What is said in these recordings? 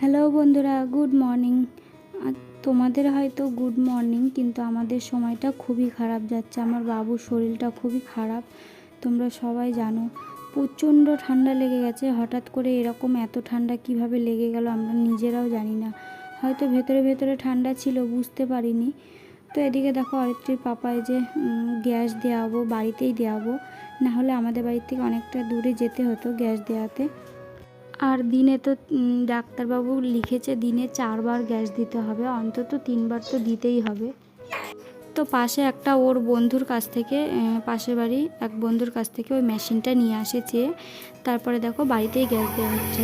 Hello বন্ধুরা good morning তোমাদের হয়তো গুড মর্নিং কিন্তু আমাদের সময়টা খুবই খারাপ যাচ্ছে। আমার বাবুর শরীরটা খুবই খারাপ, তোমরা সবাই জানো। প্রচণ্ড ঠান্ডা লেগে গেছে, হঠাৎ করে এরকম এত ঠান্ডা কীভাবে লেগে গেল আমরা নিজেরাও জানি না। হয়তো ভেতরে ভেতরে ঠান্ডা ছিল, বুঝতে পারিনি। তো এদিকে দেখো, অরিত্রীর পাপায় যে গ্যাস দেওয়াবো, বাড়িতেই দেওয়াবো। না হলে আমাদের বাড়ির থেকে অনেকটা দূরে যেতে হতো গ্যাস দেওয়াতে। আর দিনে তো ডাক্তারবাবু লিখেছে দিনে চারবার গ্যাস দিতে হবে, অন্তত তিনবার তো দিতেই হবে। তো পাশে একটা ওর বন্ধুর কাছ থেকে পাশের বাড়ি এক বন্ধুর কাছ থেকে ওই মেশিনটা নিয়ে আসেছে। তারপরে দেখো বাড়িতেই গ্যাস দেওয়া হচ্ছে।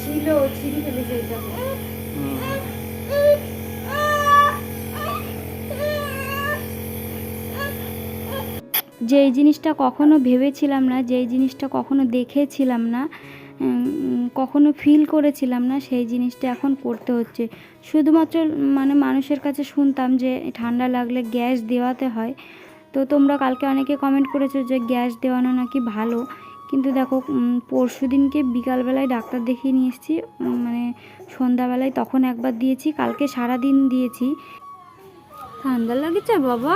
ছিল, ছিঁড়ে ফেলেছে এটা যেই জিনিসটা কখনো ভেবেছিলাম না যেই জিনিসটা কখনো দেখেছিলাম না কখনো ফিল করেছিলাম না, সেই জিনিসটা এখন করতে হচ্ছে। শুধুমাত্র মানে মানুষের কাছে শুনতাম যে ঠান্ডা লাগলে গ্যাস দেওয়াতে হয়। তো তোমরা কালকে অনেকে কমেন্ট করেছ যে গ্যাস দেওয়ানো নাকি ভালো। কিন্তু দেখো পরশু দিনকে বিকালবেলায় ডাক্তার দেখিয়ে নিয়ে এসেছি। মানে সন্ধ্যাবেলায় তখন একবার দিয়েছি, কালকে সারা দিন দিয়েছি। ঠান্ডা লাগেছে বাবা?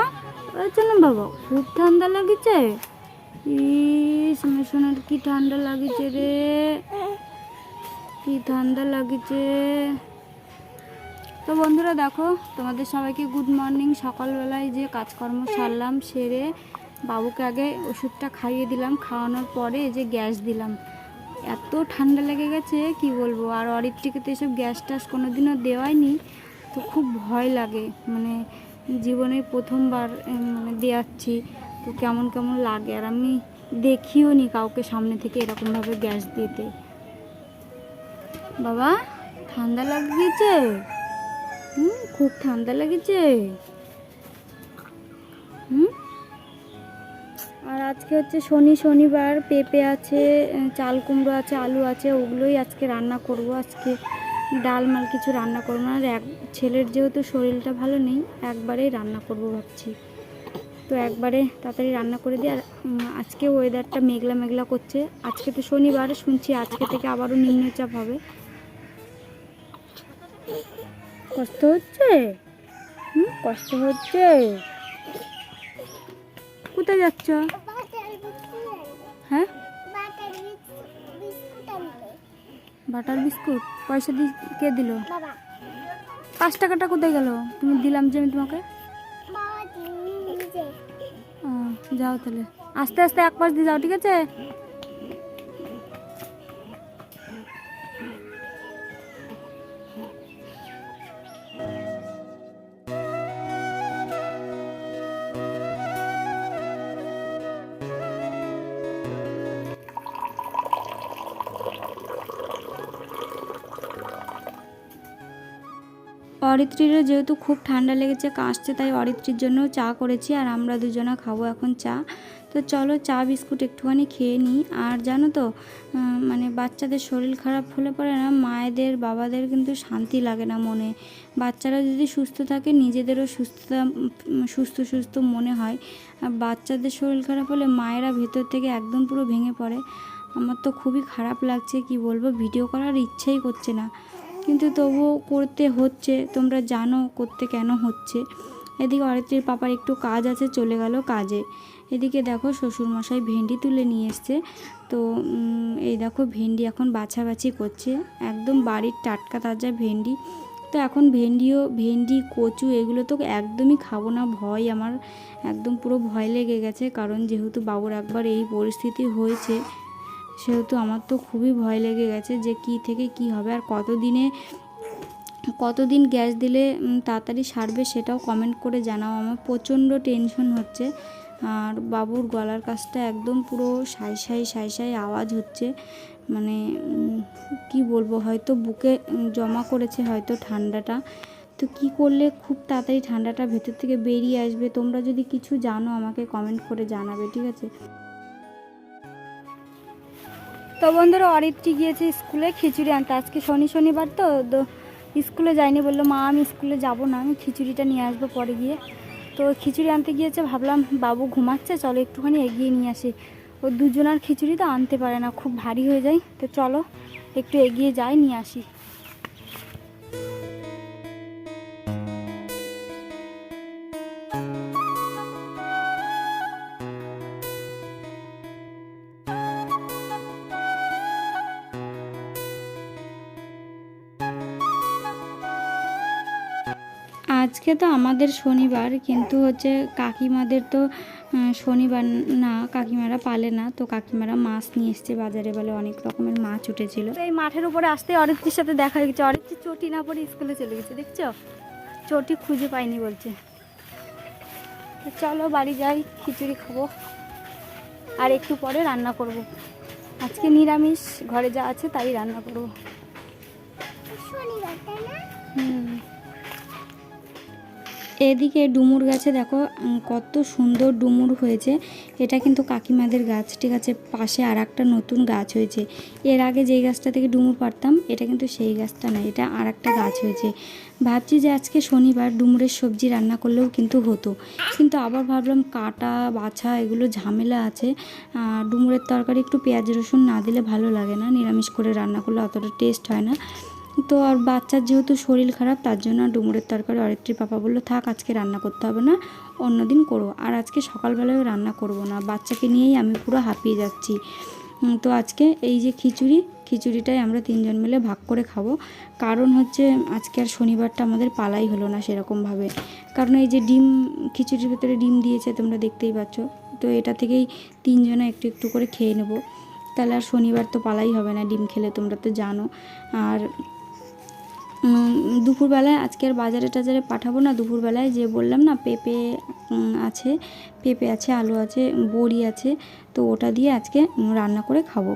না বাবা, খুব ঠান্ডা লাগেছে। ইস, আমার কি ঠান্ডা লাগেছে রে? কি ঠান্ডা লাগেছে? তো বন্ধুরা দেখো, তোমাদের সবাইকে গুড মর্নিং সকালবেলায় যে কাজকর্ম সারলাম, সেরে বাবুকে আগে ওষুধটা খাইয়ে দিলাম, খাওয়ানোর পরে যে গ্যাস দিলাম। এত ঠান্ডা লেগে গেছে, কি বলব? আর অরিত্রিকে তো এসব গ্যাস ট্যাস কোনোদিনও দেওয়াইনি তো খুব ভয় লাগে। মানে জীবনে প্রথমবার মানে দেওয়াচ্ছি তো কেমন কেমন লাগে? আর আমি দেখিও নি কাউকে সামনে থেকে এরকমভাবে গ্যাস দিতে। বাবা, ঠান্ডা লাগিয়েছে? হুম, খুব ঠান্ডা লেগেছে হুম? আর আজকে হচ্ছে শনি, শনিবার পেঁপে আছে চাল কুমড়ো আছে, আলু আছে, ওগুলোই আজকে রান্না করব। আজকে ডাল মাল কিছু রান্না করব না। আর এক ছেলের যেহেতু শরীরটা ভালো নেই, একবারেই রান্না করব ভাবছি। তো একবারে তাড়াতাড়ি রান্না করে দিই। আর আজকে ওয়েদারটা মেঘলা মেঘলা করছে। আজকে তো শনিবার, শুনছি আজকে থেকে আবারও নিম্নচাপ হবে। কষ্ট হচ্ছে? হুম, কষ্ট হচ্ছে। কোথায় যাচ্ছ? হ্যাঁ? বাটার বিস্কুট পয়সা দি কে দিল? পাঁচ টাকাটা কোথায় গেল? তুমি দিলাম যে আমি তোমাকে? যাও তাহলে। আস্তে আস্তে এক পাশ দিয়ে যাও ঠিক আছে? অরিত্রীরও যেহেতু খুব ঠান্ডা লেগেছে কাশছে তাই অরিত্রীর জন্য চা করেছি আর আমরা দুজনা খাব এখন চা। তো চলো চা, বিস্কুট একটুখানি খেয়ে নিই। আর জানো তো মানে বাচ্চাদের শরীর খারাপ হলে পরে না মায়েদের, বাবাদের কিন্তু শান্তি লাগে না মনে। বাচ্চারা যদি সুস্থ থাকে, নিজেদেরও সুস্থতা সুস্থ সুস্থ মনে হয়। আর বাচ্চাদের শরীর খারাপ হলে মায়েরা ভেতর থেকে একদম পুরো ভেঙে পড়ে। আমার তো খুবই খারাপ লাগছে, কি বলব, ভিডিও করার ইচ্ছেই করছে না। কিন্তু তবুও করতে হচ্ছে। তোমরা জানো করতে কেন হচ্ছে। এদিকে অরিত্রীর পাপার একটু কাজ আছে, চলে গেল কাজে। এদিকে দেখো শ্বশুরমশাই ভেন্ডি তুলে নিয়ে এসছে। তো এই দেখো ভেন্ডি এখন বাছাবাছি করছে। একদম বাড়ির টাটকা তাজা ভেন্ডি। তো এখন ভেন্ডিও, ভেন্ডি, কচু এগুলো তো একদমই খাব না, ভয় আমার। একদম পুরো ভয় লেগে গেছে। কারণ যেহেতু বাবুর একবার এই পরিস্থিতি হয়েছে সেহেতু আমার তো খুবই ভয় লেগে গেছে যে কি থেকে কি হবে আর কতদিনে, কতদিন গ্যাস দিলে তাড়াতাড়ি সারবে সেটাও কমেন্ট করে জানাও। আমার প্রচণ্ড টেনশন হচ্ছে। আর বাবুর গলার কাছটা একদম পুরো সাই সাই সাই সাই আওয়াজ হচ্ছে। মানে কি বলব, হয়তো বুকে জমা করেছে হয়তো ঠান্ডাটা। তো কি করলে খুব তাড়াতাড়ি ঠান্ডাটা ভেতর থেকে বেরিয়ে আসবে? তোমরা যদি কিছু জানো আমাকে কমেন্ট করে জানাবে, ঠিক আছে? তো বন্ধুরা অরিত্রী গিয়েছে স্কুলে খিচুড়ি আনতে। আজকে শনি শনিবার তো স্কুলে যায়নি বলল, মা, আমি স্কুলে যাব না, আমি খিচুড়িটা নিয়ে আসব পরে গিয়ে। তো খিচুড়ি আনতে গিয়েছে, ভাবলাম বাবু ঘুমাচ্ছে, চলো একটুখানি এগিয়ে নিয়ে আসি। ও দুজনার খিচুড়ি তো আনতে পারে না, খুব ভারী হয়ে যায়। তো চলো একটু এগিয়ে যাই, নিয়ে আসি। আজকে তো আমাদের শনিবার কিন্তু হচ্ছে কাকিমাদের তো শনিবার না কাকিমারা পালে না। তো কাকিমারা মাছ নিয়ে এসছে বাজারে বলে অনেক রকমের মাছ উঠেছিল। এই মাঠের উপরে আসতে অরিত্রির সাথে দেখা হয়ে গেছে। অরিত্রি চটি না পরে স্কুলে চলে গেছে দেখছ? চটি খুঁজে পাইনি বলছে। চলো বাড়ি যাই খিচুড়ি খাব। আর একটু পরে রান্না করব। আজকে নিরামিষ ঘরে যা আছে তাই রান্না করব। শনিবার হুম। এদিকে ডুমুর গাছে দেখো কত সুন্দর ডুমুর হয়েছে। এটা কিন্তু কাকিমাদের গাছ, ঠিক আছে? পাশে আর একটা নতুন গাছ হয়েছে। এর আগে যেই গাছটা থেকে ডুমুর পারতাম, এটা কিন্তু সেই গাছটা না এটা আর একটা গাছ হয়েছে। ভাবছি যে আজকে শনিবার ডুমুরের সবজি রান্না করলেও কিন্তু হতো। কিন্তু আবার ভাবলাম কাটা, বাছা, এগুলো ঝামেলা আছে। ডুমুরের তরকারি একটু পেঁয়াজ, রসুন না দিলে ভালো লাগে না। নিরামিষ করে রান্না করলে অতটা টেস্ট হয় না। তো আর বাচ্চার যেহেতু শরীর খারাপ, তার জন্য ডুমুরের তরকারি অরিত্রী পাপা বলল, থাক, আজকে রান্না করতে হবে না, অন্যদিন করো। আর আজকে সকালবেলায় রান্না করব না, বাচ্চাকে নিয়েই আমি পুরো হাঁপিয়ে যাচ্ছি। তো আজকে এই যে খিচুড়ি, খিচুড়িটাই আমরা তিনজন মিলে ভাগ করে খাব। কারণ হচ্ছে, আজকে আর শনিবারটা আমাদের পালাই হলো না সেরকমভাবে। কারণ এই যে ডিম, খিচুড়ির ভেতরে ডিম দিয়েছে তোমরা দেখতেই পাচ্ছ। তো এটা থেকেই তিনজনে একটু একটু করে খেয়ে নেব। তাহলে আর শনিবার তো পালাই হবে না ডিম খেলে, তোমরা তো জানো। আর দুপুরবেলায় আজকে আর বাজারে টাজারে পাঠাবো না। দুপুরবেলায় যে বললাম না, পেঁপে আছে পেঁপে আছে, আলু আছে, বড়ি আছে, তো ওটা দিয়ে আজকে রান্না করে খাব।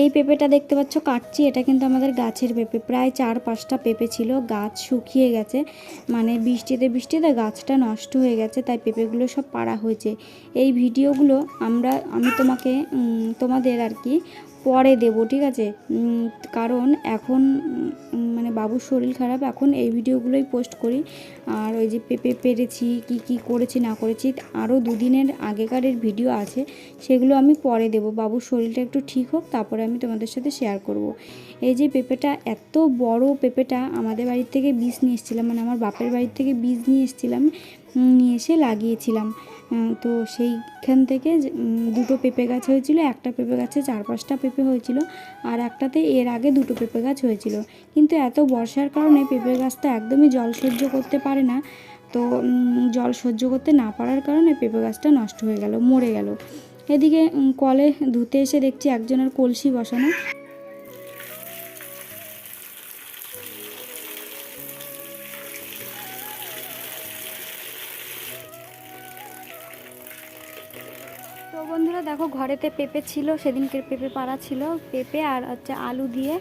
এই পেঁপেটা দেখতে পাচ্ছ কাটছি, এটা কিন্তু আমাদের গাছের পেঁপে। প্রায় চার পাঁচটা পেঁপে ছিল, গাছ শুকিয়ে গেছে। মানে বৃষ্টিতে বৃষ্টিতে গাছটা নষ্ট হয়ে গেছে, তাই পেঁপেগুলো সব পাড়া হয়েছে। এই ভিডিওগুলো আমরা, আমি তোমাকে তোমাদের আর কি পরে দেবো, ঠিক আছে? কারণ এখন মানে বাবুর শরীর খারাপ, এখন এই ভিডিওগুলোই পোস্ট করি। আর ওই যে পেঁপে পেরেছি, কি কি করেছি, না করেছি, আরও দুদিনের আগেকারের ভিডিও আছে, সেগুলো আমি পরে দেবো। বাবুর শরীরটা একটু ঠিক হোক, তারপরে আমি তোমাদের সাথে শেয়ার করব। এই যে পেঁপেটা, এত বড় পেঁপেটা আমাদের বাড়ির থেকে বীজ নিয়ে এসেছিলাম মানে আমার বাপের বাড়ির থেকে বীজ নিয়ে এসেছিলাম নিয়ে এসে লাগিয়েছিলাম। তো সেইখান থেকে দুটো পেঁপে গাছ হয়েছিল, একটা পেঁপে গাছে চার পাঁচটা পেঁপে হয়েছিল আর একটাতে এর আগে দুটো পেঁপে গাছ হয়েছিল। কিন্তু এত বর্ষার কারণে পেঁপে গাছটা একদমই জল সহ্য করতে পারে না। তো জল সহ্য করতে না পারার কারণে পেঁপে গাছটা নষ্ট হয়ে গেল, মরে গেল। এদিকে কলে ধুতে এসে দেখছি একজনের কলসি বসানো। দেখো ঘরেতে পেঁপে ছিল, সেদিনকে পেঁপে পাড়া ছিল, পেঁপে আর হচ্ছে আলু দিয়ে,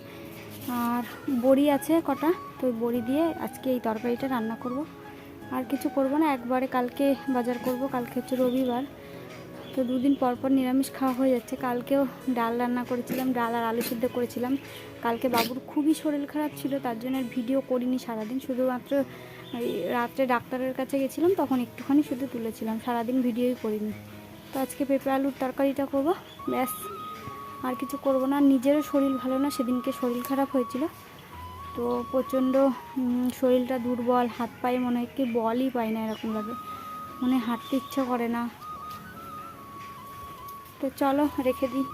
আর বড়ি আছে কটা, তো বড়ি দিয়ে আজকে এই তরকারিটা রান্না করব। আর কিছু করব না, একবারে কালকে বাজার করব, কালকে হচ্ছে রবিবার। তো দুদিন পর পর নিরামিষ খাওয়া হয়ে যাচ্ছে, কালকেও ডাল রান্না করেছিলাম, ডাল আর আলু সিদ্ধ করেছিলাম। কালকে বাবুর খুবই শরীর খারাপ ছিল, তার জন্য আর ভিডিও করিনি সারাদিন, শুধুমাত্র রাত্রে ডাক্তারের কাছে গেছিলাম, তখন একটুখানি শুধু তুলেছিলাম, সারাদিন ভিডিওই করিনি। তো আজকে পেঁপে আলুর তরকারিটা করব, ব্যাস। আর কিছু করব না, নিজেরও শরীর ভালো না, সেদিনকে শরীর খারাপ হয়েছিল। তো প্রচণ্ড শরীরটা দুর্বল, হাত পায়ে মনে হয় কি বলই পায় না এরকম মনে হাঁটতে ইচ্ছা করে না। তো চলো, রেখে দিই।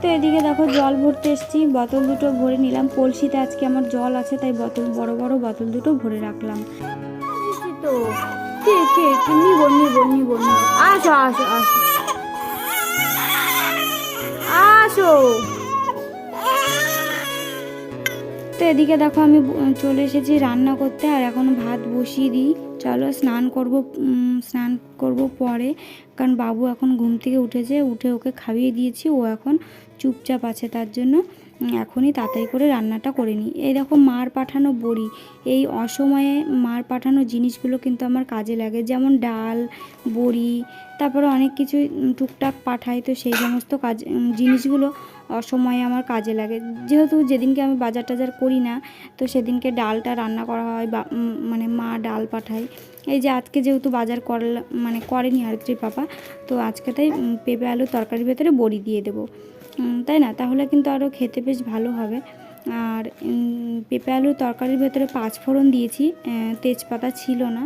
তো এদিকে দেখো জল ভরতে এসেছি। বোতল দুটো ভরে নিলাম। কলসিতে আজকে আমার জল আছে, তাই বোতল, বড় বড় বোতল দুটো ভরে রাখলাম। তো। কে কে আসো আসো আসো। আসো। তো এদিকে দেখো আমি চলে এসেছি রান্না করতে, আর এখন ভাত বসিয়ে দিই। চলো, স্নান করব স্নান করব পরে। কারণ বাবু এখন ঘুম থেকে উঠেছে, উঠে ওকে খাইয়ে দিয়েছি, ও এখন চুপচাপ আছে, তার জন্য এখনই তাড়াতাড়ি করে রান্নাটা করে নিই। এই দেখো, মার পাঠানো বড়ি। এই অসময়ে মার পাঠানো জিনিসগুলো কিন্তু আমার কাজে লাগে, যেমন ডাল, বড়ি, তারপরে অনেক কিছু টুকটাক পাঠাই, তো সেই সমস্ত কাজ জিনিসগুলো অসময়ে আমার কাজে লাগে। যেহেতু যেদিনকে আমি বাজার টাজার করি না, তো সেদিনকে ডালটা রান্না করা হয় বা মানে মা ডাল পাঠায়। এই যে আজকে যেহেতু বাজার করলা মানে করেনি আরত্রির পাপা, তো আজকে তাই পেঁপে আলু তরকারির ভেতরে বড়ি দিয়ে দেবো। তাই না? তাহলে কিন্তু আরও খেতে বেশ ভালো হবে। আর পেঁপে আলু তরকারির ভেতরে পাঁচ ফোড়ন দিয়েছি তেজপাতা ছিল না।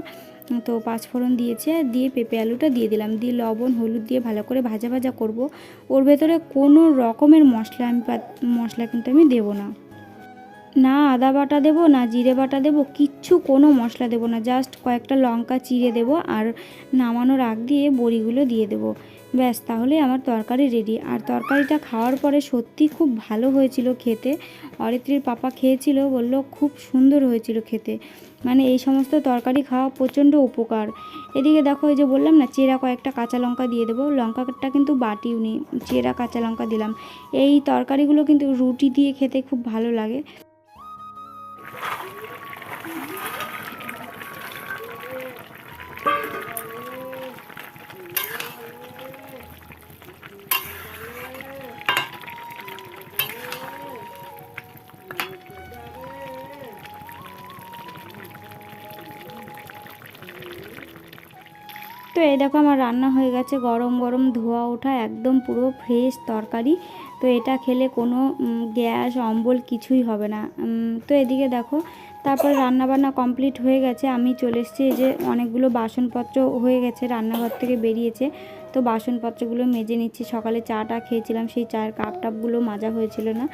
তো পাঁচফোড়ন ফোড়ন আর দিয়ে পেঁপে আলুটা দিয়ে দিলাম। দিয়ে লবণ, হলুদ দিয়ে ভালো করে ভাজা ভাজা করব। ওর ভেতরে কোনো রকমের মশলা আমি মশলা কিন্তু আমি দেবো না। না আদা বাটা দেবো, না জিরে বাটা দেবো, কিচ্ছু কোনো মশলা দেবো না। জাস্ট কয়েকটা লঙ্কা চিড়ে দেবো আর নামানোর আগ দিয়ে বড়িগুলো দিয়ে দেবো। ব্যাস, তাহলে আমার তরকারি রেডি আর তরকারিটা খাওয়ার পরে সত্যি খুব ভালো হয়েছিল খেতে। অরিত্রীর পাপা খেয়েছিল, বলল খুব সুন্দর হয়েছিল খেতে। মানে এই সমস্ত তরকারি খাওয়া প্রচণ্ড উপকার। এদিকে দেখো, এই যে বললাম না, চেরা কয়েকটা কাঁচা লঙ্কা দিয়ে দেবো। লঙ্কাটা কিন্তু বাটিও নি চেরা কাঁচা লঙ্কা দিলাম। এই তরকারিগুলো কিন্তু রুটি দিয়ে খেতে খুব ভালো লাগে। এই দেখো আমার রান্না হয়ে গেছে, গরম গরম ধোয়া ওঠা, একদম পুরো ফ্রেশ তরকারি। তো এটা খেলে কোনো গ্যাস, অম্বল কিছুই হবে না। তো এদিকে দেখো, তারপর রান্না বান্না কমপ্লিট হয়ে গেছে। আমি চলে এসেছি যে অনেকগুলো বাসনপত্র হয়ে গেছে, রান্নাঘর থেকে বেরিয়েছে। তো বাসনপত্রগুলো মেজে নিচ্ছি। সকালে চাটা খেয়েছিলাম, সেই চায়ের কাপ টাপগুলো মাজা হয়েছিল না।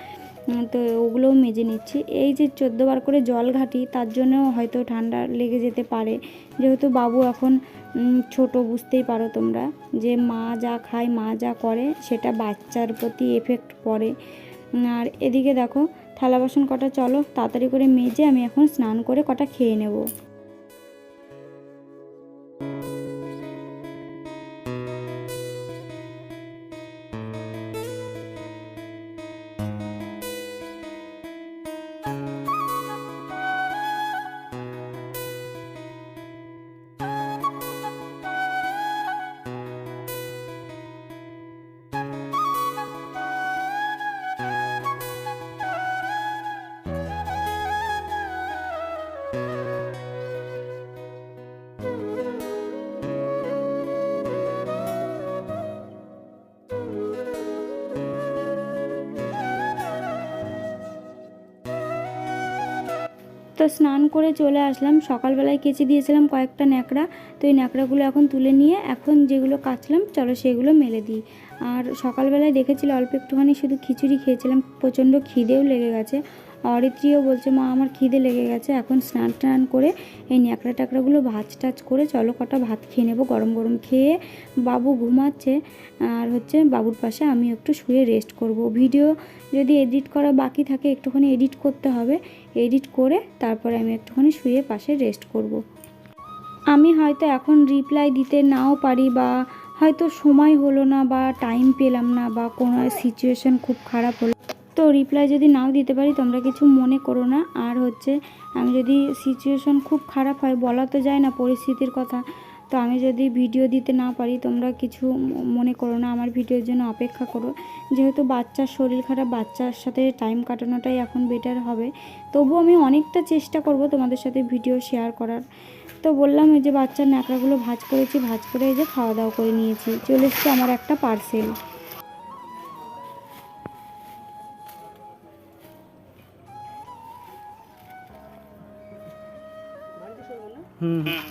তো ওগুলোও মেজে নিচ্ছি। এই যে চোদ্দ বার করে জল ঘাটি, তার জন্যও হয়তো ঠান্ডা লেগে যেতে পারে। যেহেতু বাবু এখন ছোট, বুঝতেই পারো তোমরা যে মা যা খায়, মা যা করে, সেটা বাচ্চার প্রতি এফেক্ট পড়ে। আর এদিকে দেখো, থালা বাসন কটা চলো, তাড়াতাড়ি করে মেজে আমি এখন স্নান করে কটা খেয়ে নেব। স্নান করে চলে আসলাম। সকালবেলায় কেচে দিয়েছিলাম কয়েকটা ন্যাকড়া। তো এই ন্যাকড়াগুলো এখন তুলে নিয়ে এখন যেগুলো কাচলাম, চলো সেগুলো মেলে দিই। আর সকালবেলায় দেখেছিল অল্প একটুখানি শুধু খিচুড়ি খেয়েছিলাম, প্রচণ্ড খিদেও লেগে গেছে। অরিত্রীও বলছে, মা, আমার খিদে লেগে গেছে। এখন স্নান টান করে এই ন্যাকড়া ট্যাকড়াগুলো ভাজ টাজ করে চলো কটা ভাত খেয়ে নেব। গরম গরম খেয়ে বাবু ঘুমাচ্ছে। আর হচ্ছে বাবুর পাশে আমি একটু শুয়ে রেস্ট করব। ভিডিও যদি এডিট করা বাকি থাকে, একটুখানি এডিট করতে হবে। এডিট করে তারপরে আমি একটুখানি শুয়ে পাশে রেস্ট করব। আমি হয়তো এখন রিপ্লাই দিতে নাও পারি বা হয়তো সময় হলো না বা টাইম পেলাম না বা কোনো সিচুয়েশন খুব খারাপ হলো। তো রিপ্লাই যদি নাও দিতে পারি, তোমরা কিছু মনে করো না। আর হচ্ছে, আমি যদি সিচুয়েশন খুব খারাপ হয়, বলা তো যায় না পরিস্থিতির কথা, তো আমি যদি ভিডিও দিতে না পারি, তোমরা কিছু মনে করো না, আমার ভিডিওর জন্য অপেক্ষা করো। যেহেতু বাচ্চার শরীর খারাপ, বাচ্চার সাথে টাইম কাটানোটাই এখন বেটার হবে। তবু আমি অনেকটা চেষ্টা করব তোমাদের সাথে ভিডিও শেয়ার করার। তো বললাম এই যে বাচ্চার ন্যাকড়াগুলো ভাজ করেছি, ভাজ করে এই যে খাওয়া দাওয়া করে নিয়েছি। চলে এসছে আমার একটা পার্সেল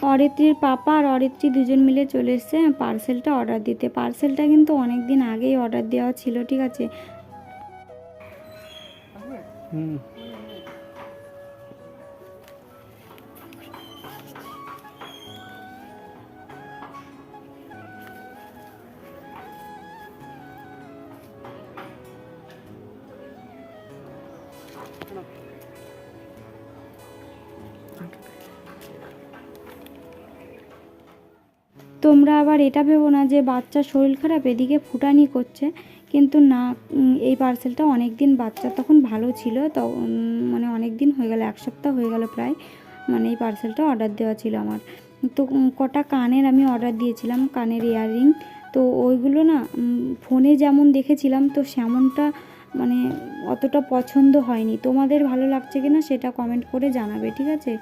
অরিত্রীর পাপা আর অরিত্রী দুজন মিলে চলে এসছে, পার্সেলটা অর্ডার দিতে। পার্সেলটা কিন্তু অনেক দিন আগেই অর্ডার দেওয়া ছিল, ঠিক আছে? হুম। তোমরা আবার এটা ভেবো না যে বাচ্চার শরীর খারাপ, এদিকে ফুটানি করছে। কিন্তু না এই পার্সেলটা অনেক দিন বাচ্চা তখন ভালো ছিল, তো মানে অনেক দিন হয়ে গেল, এক সপ্তাহ হয়ে গেল প্রায় মানে এই পার্সেলটা অর্ডার দেওয়া ছিল আমার। তো কটা কানের আমি অর্ডার দিয়েছিলাম, কানের ইয়াররিং তো ওইগুলো না ফোনে যেমন দেখেছিলাম, তো সেমনটা মানে অতটা পছন্দ হয়নি। তোমাদের ভালো লাগছে কি না সেটা কমেন্ট করে জানাবে, ঠিক আছে?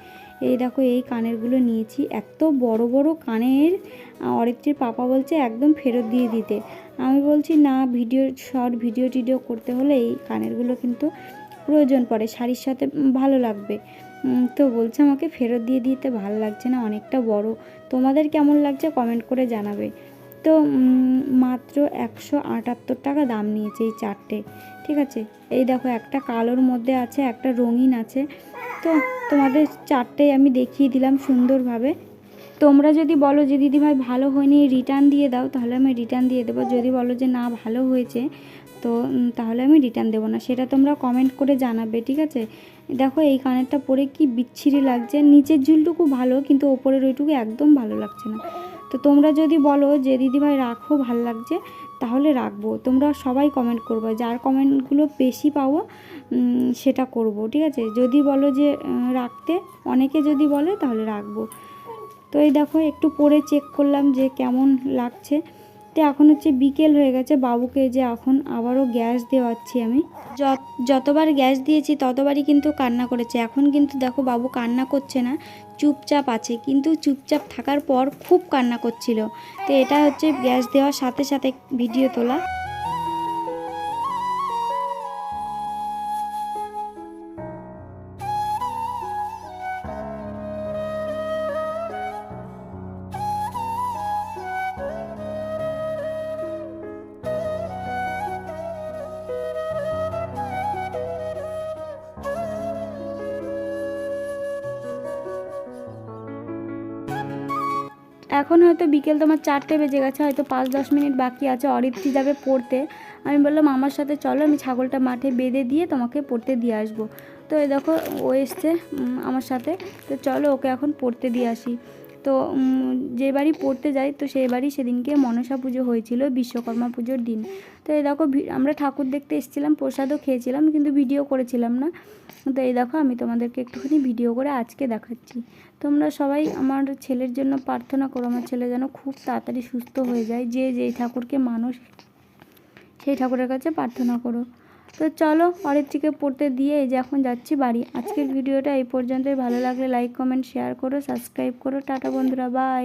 এই দেখো, এই কানেরগুলো নিয়েছি। এত বড় বড় কানের অরিত্রির পাপা বলছে একদম ফেরত দিয়ে দিতে। আমি বলছি, না, ভিডিও, শর্ট ভিডিও টিডিও করতে হলে এই কানেরগুলো কিন্তু প্রয়োজন পড়ে, শাড়ির সাথে ভালো লাগবে। তো বলছে আমাকে ফেরত দিয়ে দিতে, ভালো লাগছে না, অনেকটা বড়। তোমাদের কেমন লাগছে কমেন্ট করে জানাবে। তো মাত্র একশো আটাত্তর টাকা দাম নিয়েছে এই চারটে, ঠিক আছে? এই দেখো, একটা কালোর মধ্যে আছে, একটা রঙিন আছে। তো, তোমাদের চারটেই আমি দেখিয়ে দিলাম সুন্দরভাবে। তোমরা যদি বলো যে, দিদিভাই, ভালো হয়নি, রিটার্ন দিয়ে দাও, তাহলে আমি রিটার্ন দিয়ে দেবো। যদি বলো যে, না, ভালো হয়েছে, তো তাহলে আমি রিটার্ন দেবো না। সেটা তোমরা কমেন্ট করে জানাবে, ঠিক আছে? দেখো, এই কানেরটা পরে কি বিচ্ছিরি লাগছে। নিচের ঝুলটুকু ভালো, কিন্তু ওপরের ওইটুকু একদম ভালো লাগছে না। তো তোমরা যদি বলো যে, দিদিভাই, রাখো, ভালো লাগছে, তাহলে রাখব। তোমরা সবাই কমেন্ট করব, যার কমেন্টগুলো বেশি পাবো সেটা করব, ঠিক আছে? যদি বলো যে রাখতে, অনেকে যদি বলে, তাহলে রাখব। তো এই দেখো, একটু পরে চেক করলাম যে, কেমন লাগছে। তো এখন হচ্ছে বিকেল হয়ে গেছে, বাবুকে যে এখন আবারও গ্যাস দেওয়াচ্ছি আমি। যত- যতবার গ্যাস দিয়েছি, ততবারই কিন্তু কান্না করেছে। এখন কিন্তু দেখো, বাবু কান্না করছে না। চুপচাপ আছে। কিন্তু চুপচাপ থাকার পর খুব কান্না করছিল। তো এটা হচ্ছে গ্যাস দেওয়ার সাথে সাথে ভিডিও তোলা। এখন হয়তো বিকেল তোমার চারটে বেজে গেছে, হয়তো পাঁচ দশ মিনিট বাকি আছে, অরিত্রি যাবে পড়তে। আমি বললাম আমার সাথে চলো, আমি ছাগলটা মাঠে বেঁধে দিয়ে তোমাকে পড়তে দিয়ে আসব। তো এই দেখো, ও এসছে আমার সাথে। তো চলো, ওকে এখন পড়তে দিয়ে আসি। তো যে বাড়ি পড়তে যাই, তো সেই বাড়ি সেদিনকে মনসা পুজো হয়েছিল, বিশ্বকর্মা পুজোর দিন। তো এই দেখো আমরা ঠাকুর দেখতে এসেছিলাম, প্রসাদও খেয়েছিলাম, কিন্তু ভিডিও করেছিলাম না। তো এই দেখো, আমি তোমাদেরকে একটুখানি ভিডিও করে আজকে দেখাচ্ছি। তোমরা সবাই আমার ছেলের জন্য প্রার্থনা করো, আমার ছেলে যেন খুব তাড়াতাড়ি সুস্থ হয়ে যায়, যে যেই ঠাকুরকে মানুষ, সেই ঠাকুরের কাছে প্রার্থনা করো। তো চলো অরিত্রিকে পড়তে দিয়ে এই যে এখন যাচ্ছি বাড়ি। আজকের ভিডিওটা এই পর্যন্তই। ভালো লাগলে লাইক কমেন্ট শেয়ার করো সাবস্ক্রাইব করো। টাটা বন্ধুরা বাই